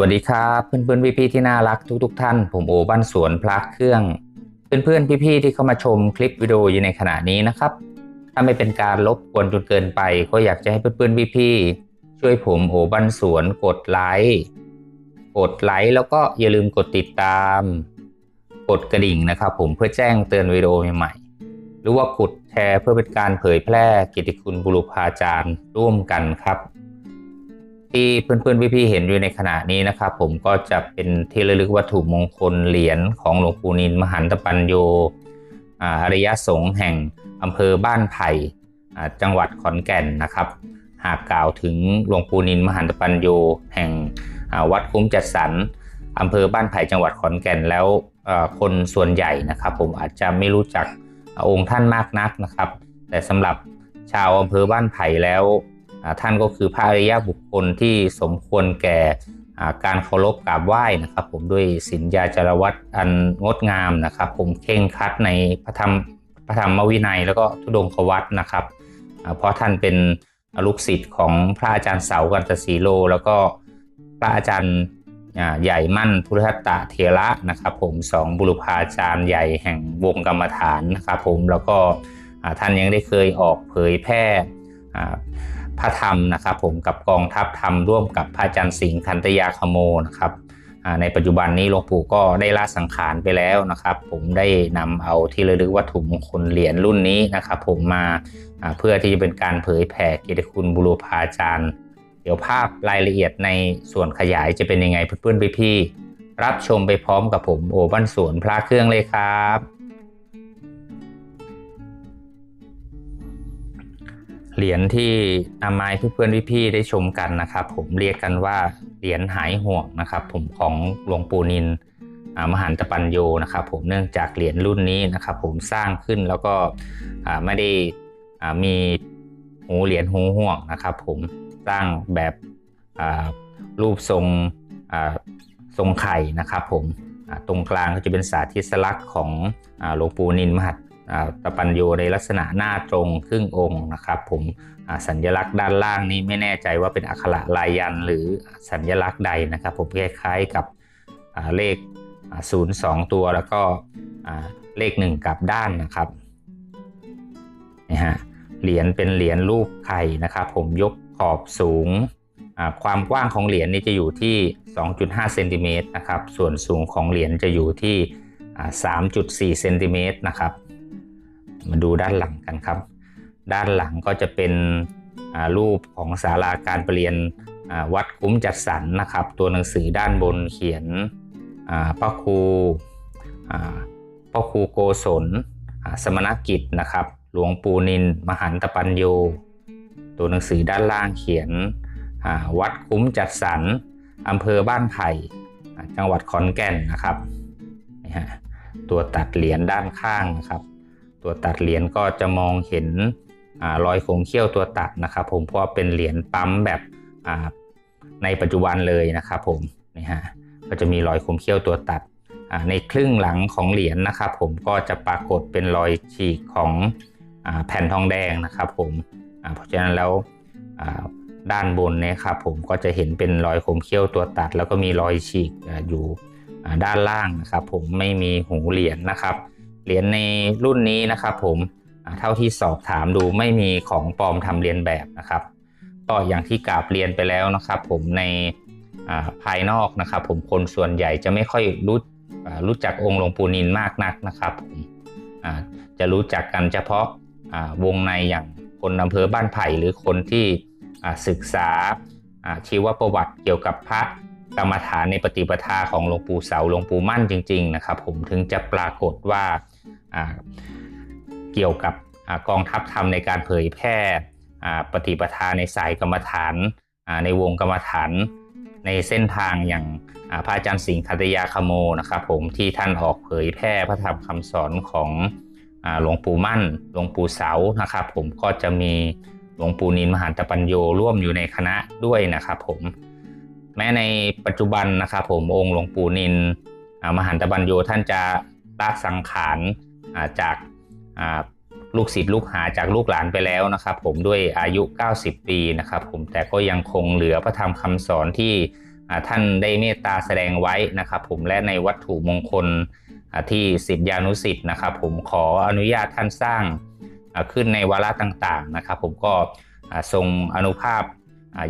วัสดีครับเพื่อนๆพี่ๆที่น่ารักทุกๆทท่าน ผมโอบ้านสวนพระเครื่อง เพื่อนๆพี่ๆที่เข้ามาชมคลิปวิดีโออยู่ในขณะนี้นะครับ ถ้าไม่เป็นการลบกวนจนเกินไป ก็อยากจะให้เพื่อนๆพี่ๆช่วยผมโอบ้านสวนกดไลค์กดไลค์แล้วก็อย่าลืมกดติดตาม กดกระดิ่งนะครับ ผมเพื่อแจ้งเตือนวิดีโอใหม่ๆหรือว่ากดแชร์เพื่อเป็นการเผยแพร่กิตติคุณบุรุษาจารย์ร่วมกันครับ ที่เพื่อนๆพี่ๆเห็นอยู่ในขณะนี้นะครับ ผมก็จะเป็นที่ระลึกวัตถุมงคลเหรียญของหลวงปู่นินมหันตปัญโยอริยสงฆ์แห่งอำเภอบ้านไผ่จังหวัดขอนแก่นนะครับ หากกล่าวถึงหลวงปู่นินมหันตปัญโยแห่งวัดคุ้มจัดสรรอำเภอบ้านไผ่จังหวัดขอนแก่นแล้วคนส่วนใหญ่นะครับ ผมอาจจะไม่รู้จักองค์ท่านมากนักนะครับ แต่สำหรับชาวอำเภอบ้านไผ่แล้ว ท่านก็คือพระอริยบุคคลที่สมควรแก่การเคารพกราบไหว้นะครับ ผมด้วยศีลญาจารวัตอันงดงามนะครับ ผมเข่งคัดในพระธรรมพระธรรมวินัย แล้วก็ทุดงควัตนะครับ เพราะท่านเป็นลูกศิษย์ของพระอาจารย์เสากันตสีโล แล้วก็พระอาจารย์ใหญ่มั่นพุทธตะเทระนะครับ ผมสองบุรุษาจารย์ใหญ่แห่งวงกรรมฐานนะครับ ผมแล้วก็ท่านยังได้เคยออกเผยแพร่ พระธรรมนะครับผมกับกองทัพธรรมร่วมกับพระอาจารย์สิงห์คันตยาคโมนะครับในปัจจุบันนี้หลวงปู่ก็ได้ละสังขารไปแล้วนะครับ ผมได้นำเอาที่ระลึกวัตถุมงคลเหรียญรุ่นนี้นะครับผมมาเพื่อที่จะเป็นการเผยแผ่กิตติคุณบุรุษาจารย์ เดี๋ยวภาพรายละเอียดในส่วนขยายจะเป็นยังไงเพื่อนๆพี่ๆรับชมไปพร้อมกับผมโอบ้านสวนพระเครื่องเลยครับ เหรียญที่นำมาให้เพื่อนๆพี่ๆได้ชมกันนะครับ ผมเรียกกันว่าเหรียญหายห่วงนะครับ ผมของหลวงปู่นินมหันตปัญโยนะครับ ผมเนื่องจากเหรียญรุ่นนี้นะครับ ผมสร้างขึ้นแล้วก็ไม่ได้มีหูเหรียญหูห่วงนะครับ ผมสร้างแบบรูปทรงทรงไข่นะครับ ผมตรงกลางก็จะเป็นสาธิสลักษณ์ของหลวงปู่นินมหั ตะปัญโยในลักษณะหน้าตรงครึ่งองค์นะครับผมสัญลักษณ์ด้านล่างนี้ไม่แน่ใจว่าเป็นอักขระลายยันหรือสัญลักษณ์ใดนะครับ ผมคล้ายๆกับเลขศูนย์สองตัวแล้วก็เลขหนึ่งกับด้านนะครับนี่ฮะเหรียญเป็นเหรียญรูปไข่นะครับ ผมยกขอบสูง ความกว้างของเหรียญนี้จะอยู่ที่ 2.5เซนติเมตรนะครับส่วนสูงของเหรียญจะอยู่ที่ 3.4เซนติเมตรนะครับ มาดูด้านหลังกันครับ ด้านหลังก็จะเป็นรูปของศาลาการประเรียนวัดคุ้มจัดสรรนะครับ ตัวหนังสือด้านบนเขียนพระครูพระครูโกศลสมณกิจนะครับ หลวงปู่นิน มหันตปัญโย ตัวหนังสือด้านล่างเขียนวัดคุ้มจัดสรรอำเภอบ้านไผ่จังหวัดขอนแก่นนะครับตัวตัดเหรียญด้านข้างนะครับ ตัวตัดเหรียญก็จะมองเห็นรอยโคงเขี้ยวตัวตัดนะครับ ผมเพราะเป็นเหรียญปั๊มแบบในปัจจุบันเลยนะครับ ผมนี่ฮะก็จะมีรอยโคงเขี้ยวตัวตัดในครึ่งหลังของเหรียญนะครับ ผมก็จะปรากฏเป็นรอยฉีกของแผ่นทองแดงนะครับ ผมเพราะฉะนั้นแล้วด้านบนเนี่ยครับผมก็จะเห็นเป็นรอยคมเขี้ยวตัวตัด แล้วก็มีรอยฉีกอยู่ด้านล่างนะครับ ผมไม่มีหูเหรียญนะครับ เหรียญในรุ่นนี้นะครับผมเท่าที่สอบถามดูไม่มีของปลอมทำเรียนแบบนะครับก็อย่างที่กราบเรียนไปแล้วนะครับ ผมในภายนอกนะครับ ผมคนส่วนใหญ่จะไม่ค่อยรู้รู้จักองค์หลวงปู่นินมากนักนะครับผมจะรู้จักกันเฉพาะวงในอย่างคนอำเภอบ้านไผ่หรือคนที่ศึกษาชีวประวัติเกี่ยวกับพระกรรมฐานในปฏิปทาของหลวงปู่เสาหลวงปู่มั่นจริง ๆ นะครับ ผมถึงจะปรากฏว่า เกี่ยวกับกองทัพธรรมในการเผยแพร่ปฏิปทาในสายกรรมฐานในวงกรรมฐานในเส้นทางอย่างพระอาจารย์สิงห์คัตยาคโมนะครับผมที่ท่านออกเผยแพร่พระธรรมคำสอนของหลวงปู่มั่น หลวงปู่เสานะครับ ผมก็จะมีหลวงปู่นินมหันตปัญโยร่วมอยู่ในคณะด้วยนะครับผมแม้ในปัจจุบันนะครับผมองค์หลวงปู่นินมหันตปัญโยท่านจะละสังขาร จากลูกศิษย์ลูกหาจากลูกหลานไปแล้วนะครับ ผมด้วยอายุ 90 ปีนะครับ ผมแต่ก็ยังคงเหลือพระธรรมคำสอนที่ท่านได้เมตตาแสดงไว้นะครับ ผมและในวัตถุมงคลที่สิทธิานุสิทธิ์นะครับ ผมขออนุญาตท่านสร้างขึ้นในวาระต่างๆนะครับ ผมก็ทรงอนุภาพ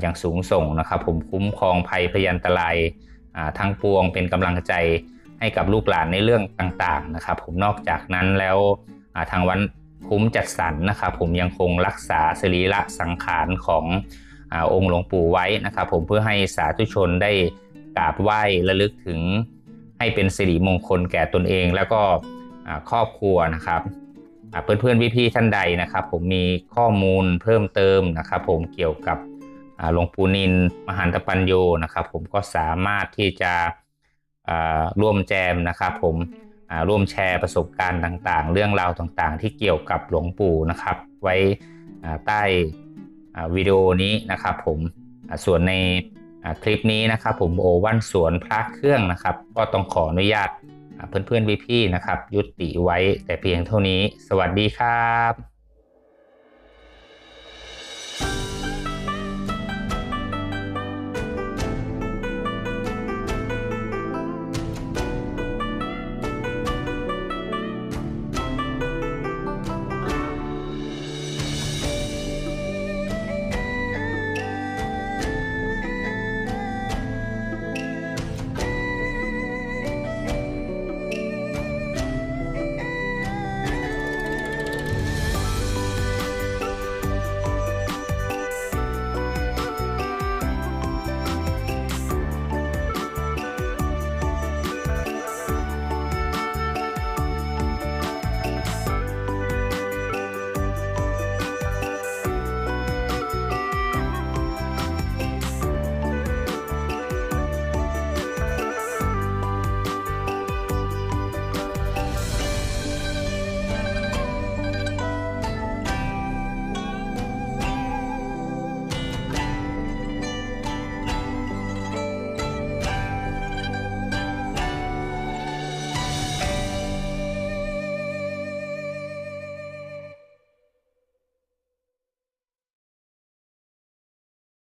อย่างสูงส่งนะครับ ผมคุ้มครองภัยพยันตรายอ่าทั้งปวงเป็นกำลังใจ ให้กับลูกหลานในเรื่องต่างๆนะครับผมนอกจากนั้นแล้วทางวันคุ้มจัดสรรนะครับผมยังคงรักษาสรีระสังขารขององค์หลวงปู่ไว้นะครับผมเพื่อให้สาธุชนได้กราบไหว้ระลึกถึงให้เป็นสิริมงคลแก่ตนเองแล้วก็ครอบครัวนะครับเพื่อนๆพี่ๆท่านใดนะครับ ผมมีข้อมูลเพิ่มเติมนะครับ ผมเกี่ยวกับหลวงปู่นินมหันตปัญโยนะครับ ผมก็สามารถที่จะ ร่วมแจมนะครับผมอ่าร่วมแชร์ประสบการณ์ต่างๆ เรื่องราวต่างๆ ที่เกี่ยวกับหลวงปู่นะครับ ไว้อ่าใต้อ่าวิดีโอนี้นะครับ ผมอ่าส่วนในอ่าคลิปนี้นะครับ ผมโอวันสวนพระเครื่องนะครับ ก็ต้องขออนุญาตอ่าเพื่อนๆพี่ๆนะครับ ยุติไว้แต่เพียงเท่านี้ สวัสดีครับ